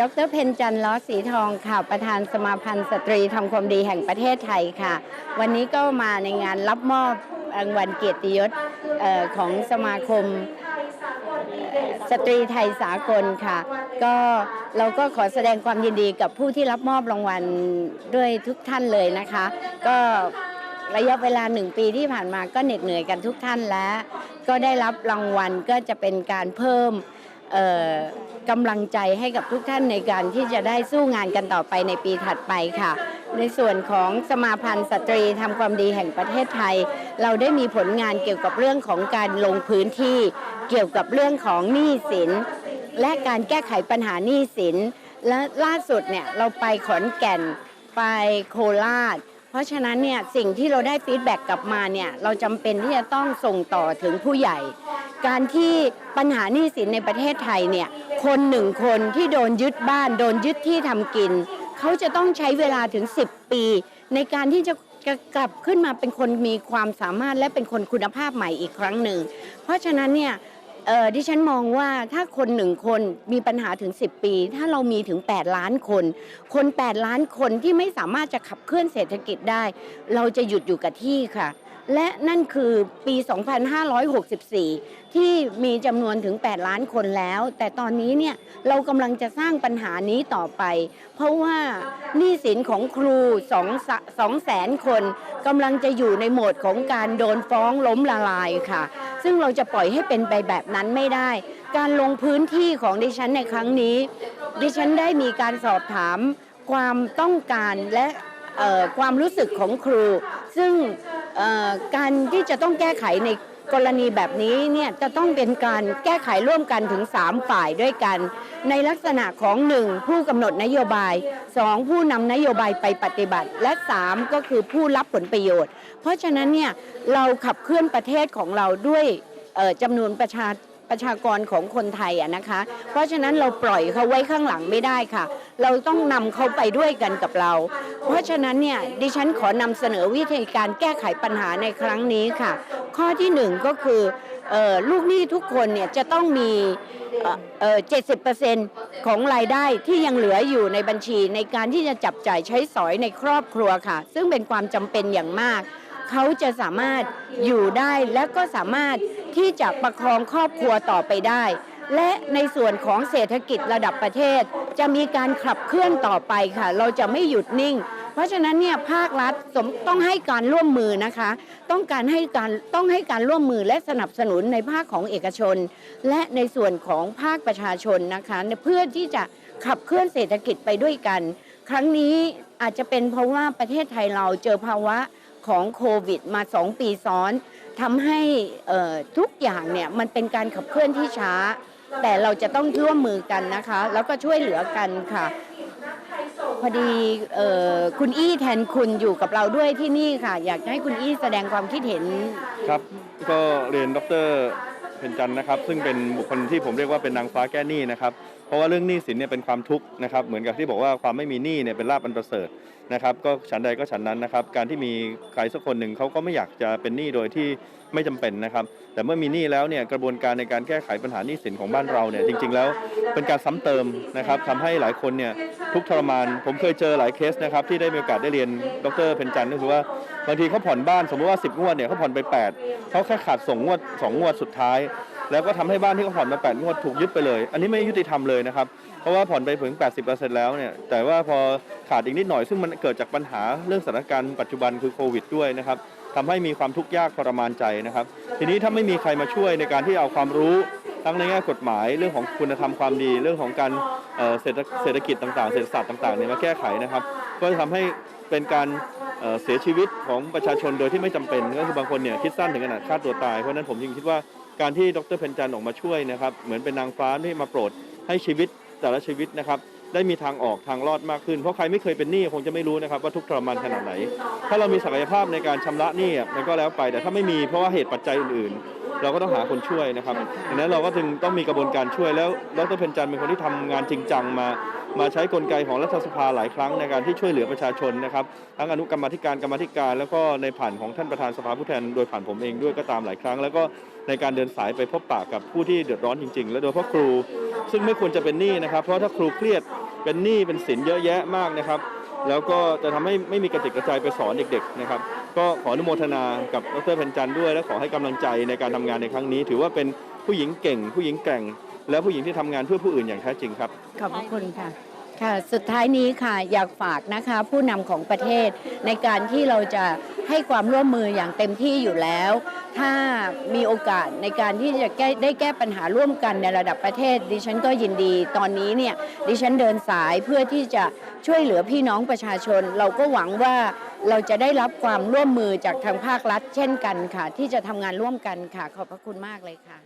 ดรเพนจันทร์ล้อสีทองค่ะประธานสมาพันธ์สตรีทำความดีแห่งประเทศไทยค่ะ วันนี้ก็มาในงานรับมอบรางวัลเกียรติยศออของสมาคมสตรีไทยสากลค่ะ ก็เราก็ขอแสดงความยินดีกับผู้ที่รับมอบรางวัลด้วยทุกท่านเลยนะคะ ก็ระยะเวลาหนึ่งปีที่ผ่านมาก็เหน็ดเหนื่อยกันทุกท่านแล้วก็ได้รับรางวัลก็จะเป็นการเพิ่ม กำลังใจให้กับทุกท่านในการที่จะได้สู้งานกันต่อไปในปีถัดไปค่ะ ในส่วนของสมาพันธ์สตรีทำความดีแห่งประเทศไทย เราได้มีผลงานเกี่ยวกับเรื่องของการลงพื้นที่เกี่ยวกับเรื่องของหนี้สิน และการแก้ไขปัญหาหนี้สิน และล่าสุดเนี่ยเราไปขอนแก่นไปโคราชเพราะฉะนั้นเนี่ยสิ่งที่เราได้ฟีดแบ็กกลับมาเนี่ยเราจำเป็นที่จะต้องส่งต่อถึงผู้ใหญ่ การที่ปัญหาหนี้สินในประเทศไทยเนี่ยคนหนึ่งคนที่โดนยึดบ้านโดนยึดที่ทำกิน เขาจะต้องใช้เวลาถึง 10 ปี ในการที่จะจะกลับขึ้นมาเป็นคนมีความสามารถและเป็นคนคุณภาพใหม่อีกครั้งหนึ่ง เพราะฉะนั้นเนี่ย เอ่อดิฉันมองว่าถ้าคนหนึ่งคนมีปัญหาถึง 10 ปี ถ้าเรามีถึง 8 ล้านคน คน 8 ล้านคนที่ไม่สามารถจะขับเคลื่อนเศรษฐกิจได้ เราจะหยุดอยู่กับที่ค่ะ และนั่นคือปี 2564 ที่มีจำนวนถึง 8 ล้านคนแล้ว แต่ตอนนี้เนี่ยเรากำลังจะสร้างปัญหานี้ต่อไป เพราะว่าหนี้สินของครู2 2แสนคนกำลังจะอยู่ในโหมดของการโดนฟ้องล้มละลายค่ะ ซึ่งเราจะปล่อยให้เป็นไปแบบนั้นไม่ได้ การลงพื้นที่ของดิฉันในครั้งนี้ ดิฉันได้มีการสอบถามความต้องการและความรู้สึกของครู ซึ่งการที่จะต้องแก้ไขในกรณีแบบนี้เนี่ยจะต้องเป็นการแก้ไขร่วมกันถึง 3 ฝ่ายด้วยกัน ในลักษณะของ 1. ผู้กำหนดนโยบาย 2. ผู้นำนโยบายไปปฏิบัติ และ 3. ก็คือผู้รับผลประโยชน์ เพราะฉะนั้นเนี่ยเราขับเคลื่อนประเทศของเราด้วยจำนวนประชา ประชากรของคนไทยอะนะคะ เพราะฉะนั้นเราปล่อยเขาไว้ข้างหลังไม่ได้ค่ะ เราต้องนำเขาไปด้วยกันกับเรา เพราะฉะนั้นเนี่ยดิฉันขอนำเสนอวิธีการแก้ไขปัญหาในครั้งนี้ค่ะ ข้อที่หนึ่งก็คือเอ่อลูกหนี้ทุกคนเนี่ยจะต้องมีเอ่อ70%ของรายได้ที่ยังเหลืออยู่ในบัญชีในการที่จะจับจ่ายใช้สอยในครอบครัวค่ะ ซึ่งเป็นความจำเป็นอย่างมาก เขาจะสามารถอยู่ได้และก็สามารถที่จะประคองครอบครัวต่อไปได้ และในส่วนของเศรษฐกิจระดับประเทศ จะมีการขับเคลื่อนต่อไปค่ะ เราจะไม่หยุดนิ่ง เพราะฉะนั้นเนี่ยภาครัฐสมต้องให้การร่วมมือนะคะ ต้องการให้การต้องให้การร่วมมือและสนับสนุนในภาคของเอกชน และในส่วนของภาคประชาชนนะคะเพื่อที่จะขับเคลื่อนเศรษฐกิจไปด้วยกัน ครั้งนี้อาจจะเป็นเพราะว่าประเทศไทยเราเจอภาวะ ของโควิด มา2ปีซ้อนทำให้ทุกอย่างเนี่ยมันเป็นการขับเคลื่อนที่ช้า แต่เราจะต้องร่วมมือกันนะคะ แล้วก็ช่วยเหลือกันค่ะ พอดีคุณอี้แทนคุณอยู่กับเราด้วยที่นี่ค่ะ อยากให้คุณอี้แสดงความคิดเห็นครับก็เรียนดรเพ็ญจันทร์นะครับ ซึ่งเป็นบุคคลที่ผมเรียกว่าเป็นนางฟ้าแก้หนี้นะครับ เพราะว่าเรื่องหนี้สินเนี่ยเป็นความทุกข์นะครับเหมือนกับที่บอกว่าความไม่มีหนี้เนี่ยเป็นลาภอันประเสริฐนะครับก็ฉันใดก็ฉันนั้นนะครับการที่มีใครสักคนหนึ่งเขาก็ไม่อยากจะเป็นหนี้โดยที่ไม่จำเป็นนะครับ แต่เมื่อมีหนี้แล้วเนี่ยกระบวนการในการแก้ไขปัญหาหนี้สินของบ้านเราเนี่ยจริง ๆ แล้วเป็นการซ้ำเติมนะครับทำให้หลายคนเนี่ยทุกข์ทรมาน ผมเคยเจอหลายเคสนะครับที่ได้มีโอกาสได้เรียนดรเพ็ญจันทร์ก็คือว่าบางทีเขาผ่อนบ้านสมมติว่า 10 งวดเนี่ยเขาผ่อนไป 8เขาแค่ขาดส่งงวด 2 งวดสุดท้าย แล้วก็ทำให้บ้านที่เขาผ่อนมา 8 งวดถูกยึดไปเลย อันนี้ไม่ยุติธรรมเลยนะครับ เพราะว่าผ่อนไปถึง 80%แล้วเนี่ย แต่ว่าพอขาดอีกนิดหน่อย ซึ่งมันเกิดจากปัญหาเรื่องสถานการณ์ปัจจุบันคือโควิดด้วยนะครับทำให้มีความทุกข์ยากทรมานใจนะครับ ทีนี้ถ้าไม่มีใครมาช่วยในการที่เอาความรู้ทั้งในแง่กฎหมายเรื่องของคุณธรรมความดีเรื่องของการเเศรษฐเศรษฐกิจต่างๆ เศรษฐศาสตร์ต่างๆเนี่ยมาแก้ไขนะครับ ก็จะทำให้เป็นการเเสียชีวิตของประชาชนโดยที่ไม่จำเป็นก็คือบางคนเนี่ยคิดสั้นถึงขนาดฆ่าตัวตาย เพราะนั้นผมจึงคิดว่า การที่ดรเพ็ญจันทร์ออกมาช่วยนะครับ เหมือนเป็นนางฟ้าที่มาโปรดให้ชีวิตแต่ละชีวิตนะครับได้มีทางออกทางรอดมากขึ้น เพราะใครไม่เคยเป็นหนี้คงจะไม่รู้นะครับว่าทุกข์ทรมานขนาดไหน ถ้าเรามีศักยภาพในการชำระหนี้อะมันก็แล้วไป แต่ถ้าไม่มีเพราะว่าเหตุปัจจัยอื่นๆ เราก็ต้องหาคนช่วยนะครับดังนั้นเราก็จึงต้องมีกระบวนการช่วยแล้วดรเพ็ญจันทร์เป็นคนที่ทำงานจริงจังมา มาใช้กลไกของรัฐสภาหลายครั้งในการที่ช่วยเหลือประชาชนนะครับ ทั้งอนุกรรมธิการกรรมธิการ แล้วก็ในผ่านของท่านประธานสภาผู้แทนโดยผ่านผมเองด้วยก็ตามหลายครั้ง แล้วก็ในการเดินสายไปพบปะกับผู้ที่เดือดร้อนจริง ๆ และโดยเฉพาะครู ซึ่งไม่ควรจะเป็นหนี้นะครับ เพราะถ้าครูเครียดเป็นหนี้เป็นสินเยอะแยะมากนะครับ แล้วก็จะทำให้ไม่มีกระจิตกระจายไปสอนเด็ก ๆ นะครับ ก็ขออนุโมทนากับดรเพนจันด้วย และขอให้กำลังใจในการทำงานในครั้งนี้ ถือว่าเป็นผู้หญิงเก่ง ผู้หญิงแกร่ง และผู้หญิงที่ทำงานเพื่อผู้อื่นอย่างแท้จริงครับ ขอบคุณค่ะ ค่ะสุดท้ายนี้ค่ะอยากฝากนะคะผู้นำของประเทศ ในการที่เราจะให้ความร่วมมืออย่างเต็มที่อยู่แล้ว ถ้ามีโอกาสในการที่จะแก้ได้แก้ปัญหาร่วมกันในระดับประเทศ ดิฉันก็ยินดีตอนนี้เนี่ยดิฉันเดินสายเพื่อที่จะช่วยเหลือพี่น้องประชาชน เราก็หวังว่าเราจะได้รับความร่วมมือจากทางภาครัฐ เช่นกันค่ะ ที่จะทำงานร่วมกันค่ะ ขอบพระคุณมากเลยค่ะ